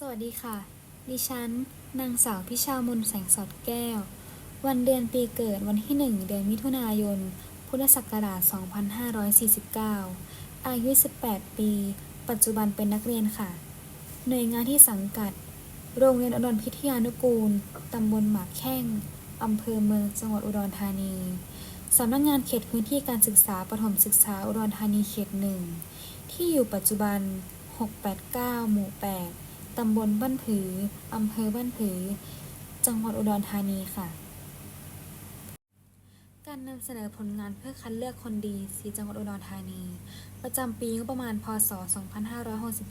สวัสดีค่ะ ดิฉัน นางสาวพิชามนแสงสอดแก้ว วันเดือนปีเกิดวันที่ 1 เดือนมิถุนายน พุทธศักราช 2549 อายุ 18 ปี ปัจจุบันเป็นนักเรียนค่ะ หน่วยงานที่สังกัด โรงเรียนอุดรพิทยานุกูล ตำบลหมากแข้ง อำเภอเมือง จังหวัดอุดรธานี สำนักงานเขตพื้นที่การศึกษาประถมศึกษาอุดรธานีเขตหนึ่ง ที่อยู่ปัจจุบัน 689 หมู่ 8 ตำบลบ้านผือ อำเภอบ้านผือ จังหวัดอุดรธานีค่ะ การนำเสนอผลงานเพื่อคัดเลือกคนดีสีจังหวัดอุดรธานี ประจำปีงบประมาณ พศ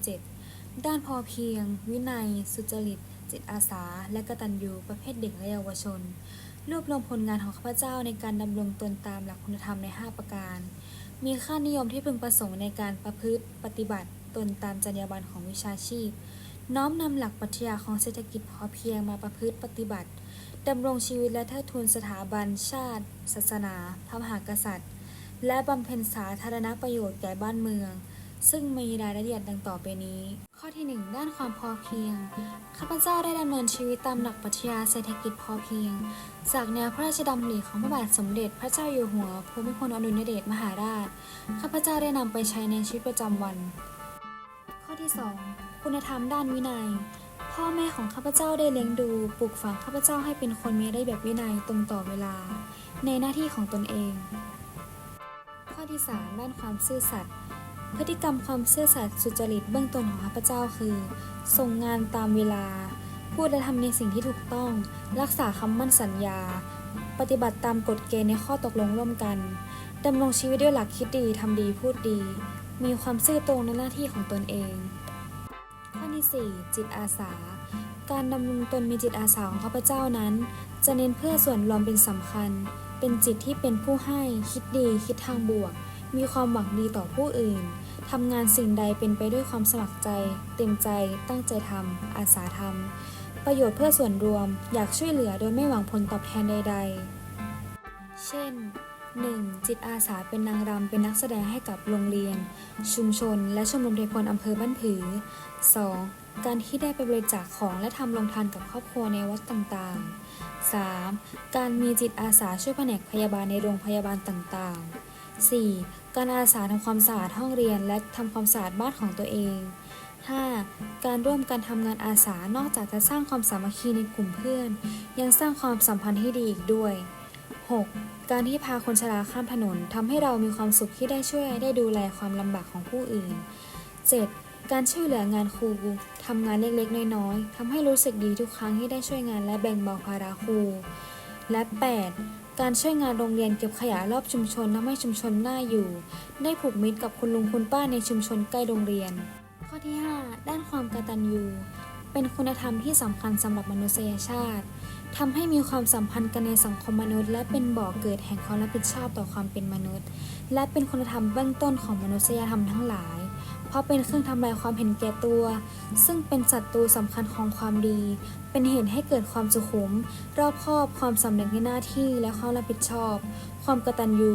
2567 ด้านพอเพียง วินัย สุจริต จิตอาสา และกตัญญูประเภทเด็กและเยาวชน รวบรวมผลงานของข้าพเจ้าในการดำรงตนตามหลักคุณธรรมใน 5 ประการ มีค่านิยมที่พึงประสงค์ในการประพฤติปฏิบัติตนตามจรรยาบรรณของวิชาชีพ น้อมนำหลักปรัชญาของเศรษฐกิจพอเพียงมาประพฤติปฏิบัติดำรงชีวิตและเทิดทูนสถาบัน ชาติ ศาสนา พระมหากษัตริย์ และบำเพ็ญสาธารณประโยชน์แก่บ้านเมือง ซึ่งมีรายละเอียดดังต่อไปนี้ ข้อที่ 1 ด้านความพอเพียง ข้าพเจ้าได้ดำเนินชีวิตตามหลักปรัชญาเศรษฐกิจพอเพียง จากแนวพระราชดำริของพระบาทสมเด็จพระเจ้าอยู่หัวภูมิพลอดุลยเดชมหาราช ข้าพเจ้าได้นำไปใช้ในชีวิตประจำวัน อที่ 2 คุณธรรมด้านวินัย พ่อแม่ของข้าพเจ้าได้เลี้ยงดูปลูกฝังข้าพเจ้าให้เป็นคนมีระเบียบวินัยตรงต่อเวลา ในหน้าที่ของตนเอง ข้อที่ 3 ด้านความซื่อสัตย์พฤติกรรมความซื่อสัตย์สุจริตเบื้องต้นของข้าพเจ้าคือ ส่งงานตามเวลา พูดและทำในสิ่งที่ถูกต้อง รักษาคำมั่นสัญญา ปฏิบัติตามกฎเกณฑ์ในข้อตกลงร่วมกันดำรงชีวิตด้วยหลักคิดดีทำดีพูดดี มีความซื่อตรงในหน้าที่ของตนเอง ข้อที่ 4 จิตอาสา การดำรงตนมีจิตอาสาของข้าพเจ้านั้น จะเน้นเพื่อส่วนรวมเป็นสำคัญ เป็นจิตที่เป็นผู้ให้ คิดดี คิดทางบวก มีความหวังดีต่อผู้อื่นทำงานสิ่งใดเป็นไปด้วยความสมัครใจ เต็มใจ ตั้งใจทำอาสาทำประโยชน์เพื่อส่วนรวม อยากช่วยเหลือโดยไม่หวังผลตอบแทนใด ๆ เช่น 1. จิตอาสาเป็นนางรำเป็นนักแสดงให้กับโรงเรียน ชุมชน และชมรมเทพลอำเภอบ้านผือ 2. การที่ได้ไปบริจาคของและทำโรงทานกับครอบครัวในวัดต่างๆ 3. การมีจิตอาสาช่วยแผนกพยาบาลในโรงพยาบาลต่างๆ 4. การอาสาทำความสะอาดห้องเรียนและทำความสะอาดบ้านของตัวเอง 5. การร่วมกันทำงานอาสานอกจากจะสร้างความสามัคคีในกลุ่มเพื่อน ยังสร้างความสัมพันธ์ที่ดีอีกด้วย 6. การที่พาคนชราข้ามถนนทำให้เรามีความสุขที่ได้ช่วยได้ดูแลความลำบากของผู้อื่น 7. การช่วยเหลืองานครูทำงานเล็กๆ น้อยๆทำให้รู้สึกดีทุกครั้งที่ได้ช่วยงานและแบ่งเบาภาระครู และ 8. การช่วยงานโรงเรียนเก็บขยะรอบชุมชนทำให้ชุมชนน่าอยู่ ได้ผูกมิตรกับคุณลุงคุณป้าในชุมชนใกล้โรงเรียน ข้อที่ 5 ด้านความกตัญญูเป็นคุณธรรมที่สำคัญสำหรับมนุษยชาติ ทำให้มีความสัมพันธ์กันในสังคมมนุษย์ และเป็นบ่อกเกิดแห่งความรับผิดชอบต่อความเป็นมนุษย์ และเป็นคุณธรรมเบื้องต้นของมนุษยธรรมทั้งหลาย เพราะเป็นเครื่องทำลายความเห็นแก่ตัว ซึ่งเป็นศัตรูสำคัญของความดี เป็นเหตุให้เกิดความสุขุม รอบคอบความสำนึกในหน้าที่และความรับผิดชอบ ความกตัญญู